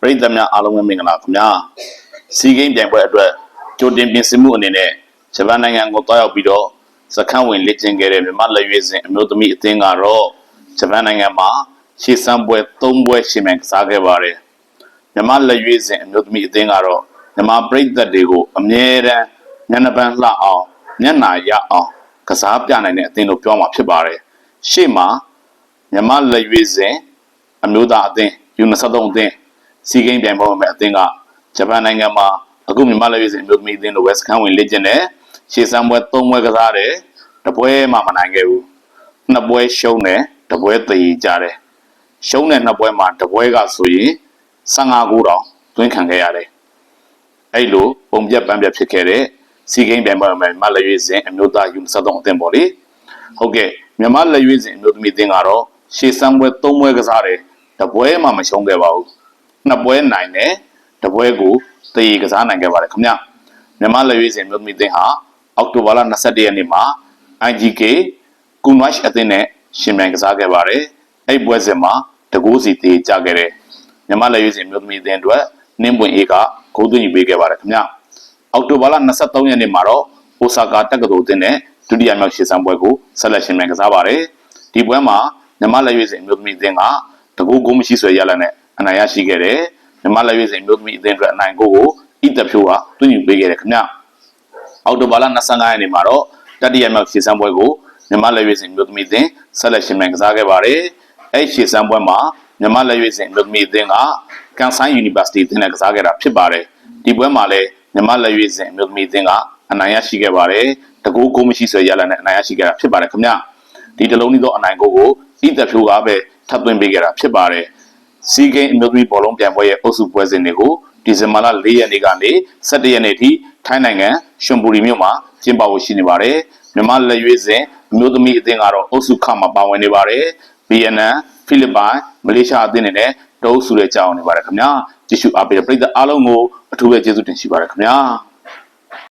ပရိသတ်များအားလုံးပဲမင်္ဂလာခင်ဗျာစီဂိမ်းပြိုင်ပွဲအတွက်ကြိုတင်ပြင်ဆင်မှုအနေနဲ့ဂျပန်နိုင်ငံကိုတွားရောက်ပြီးတော့စခန်းဝင်လက်ကျင်ခဲ့တဲ့မြန်မာလက်ရွေးစင်အမျိုးသမီးအသင်းကတော့ဂျပန်နိုင်ငံမှာရှေ့စမ်းပွဲ၃ပွဲရှင်မြန်ကစားခဲ့ပါတယ်မြန်မာလက်ရွေးစင်အမျိုးသမီးအသင်းကတော့မြန်မာပရိသတ်တွေကိုအမြဲတမ်းညနေပန်းလှအောင်မျက်နာရအောင်ကစားပြနိုင်တဲ့အသင်းလို့ပြောမှာဖြစ်ပါတယ်ရှေ့မှာမြန်မာလက်ရွေးစင်အမျိုးသားအသင်းယူ23 အသင်း စီဂိမ်းပြိုင်ပွဲမှာအသင်းကဂျပန်နိုင်ငံမှာအခုမြန်မာလက်ရွေးစင်အမျိုးသမီးအသင်းတို့ဝက်စကန်ဝင်လေ့ကျင့်တယ်ရှေ့စမ်းပွဲ3ပွဲကစားတယ်တပွဲမှမနိုင်ခဲ့ဘူးနှစ်ပွဲရှုံးတယ်တပွဲတည်ကြတယ်ရှုံးတဲ့နှစ်ပွဲမှာတပွဲကဆိုရင်15ဂိုးတောင်သွင်းခံခဲ့ရတယ်အဲ့လိုပုံပြက်ပန်းပြက်ဖြစ်ခဲ့တဲ့စီဂိမ်းပြိုင်ပွဲမှာမြန်မာလက်ရွေးစင်အမျိုးသားယူ23အသင်းပေါ့လေဟုတ်ကဲ့မြန်မာလက်ရွေးစင်အမျိုးသမီးအသင်းကတော့ရှေ့စမ်းပွဲ၃ပွဲကစားတယ်တပွဲမှမရှုံးခဲ့ပါဘူး နှစ်ပွဲနိုင်တယ်တပွဲကိုတည်ကစားနိုင်ခဲ့ပါတယ်ခင်ဗျမြန်မာလက်ရွေးစင်အမျိုးသမီးအသင်းဟာအောက်တိုဘာလ21ရက်နေ့မှာ IGK ကုနွိုက်အသင်းနဲ့ရှင်ပြိုင်ကစားခဲ့ပါတယ်အဲ့ပွဲစဉ်မှာတကူစီတည်ကြခဲ့တယ်မြန်မာလက်ရွေးစင်အမျိုးသမီးအသင်းအတွက်နင်းပွင့်အေးကဂိုးသွင်းယူပေးခဲ့ပါတယ်ခင်ဗျအောက်တိုဘာလ23ရက်နေ့မှာတော့အိုဆာကာတက္ကသိုလ်အသင်းနဲ့ဒုတိယမြောက်ရှေ့စမ်းပွဲကိုဆက်လက်ရှင်ပြိုင်ကစားပါတယ်ဒီပွဲမှာမြန်မာလက်ရွေးစင်အမျိုးသမီးအသင်းကတကူဂိုးမရှိဆွဲရလက်နဲ့ အနိုင်ရရှိခဲ့တယ်မြန်မာလက်ရွေးစင်အမျိုးသမီးအသင်းအတွက်အနိုင်ဂိုးကိုဣတဖြိုးကသွင်းယူပေးခဲ့တယ်ခင်ဗျအောက်တိုဘာလ25ရက်နေ့မှာတော့တတိယမြောက်ရှေ့စမ်းပွဲကိုမြန်မာလက်ရွေးစင်အမျိုးသမီးအသင်းဆက်လက်ရှင်ပြိုင်ကစားခဲ့ပါတယ်အဲ့ရှေ့စမ်းပွဲမှာမြန်မာလက်ရွေးစင်အမျိုးသမီးအသင်းကကန်ဆိုင်ယူနီဗာစီတီအသင်းနဲ့ကစားခဲ့တာဖြစ်ပါတယ်ဒီပွဲမှာလည်းမြန်မာလက်ရွေးစင်အမျိုးသမီးအသင်းကအနိုင်ရရှိခဲ့ပါတယ်တကူဂိုးမရှိဆွဲရလက်နဲ့အနိုင်ရရှိခဲ့တာဖြစ်ပါတယ်ခင်ဗျဒီတလုံးကြီးသောအနိုင်ဂိုးကိုဣတဖြိုးကပဲထပ်သွင်းပေးခဲ့တာဖြစ်ပါတယ် စီဂိမ်းအမျိုးသမီးဘောလုံးပြိုင်ပွဲရဲ့အုပ်စုပွဲစဉ်တွေကိုဒီဇင်ဘာလ၄ရက်နေ့ကနေ17ရက်နေ့ထိထိုင်းနိုင်ငံရှင်ဘူရီမြို့မှာကျင်းပဖို့ရှိနေပါတယ်မြန်မာလက်ရွေးစင်အမျိုးသမီးအသင်းကတော့အုပ်စုခမှာပါဝင်နေပါတယ်ဗီယက်နမ်ဖိလစ်ပိုင်မလေးရှားအသင်းတွေနဲ့တအုပ်စုတွေကြောင်းနေပါတယ်ခင်ဗျာကြည့်ရှုအားပေးတဲ့ပရိသတ်အားလုံးကိုအထူးပဲကျေးဇူးတင်ရှိပါတယ်ခင်ဗျာ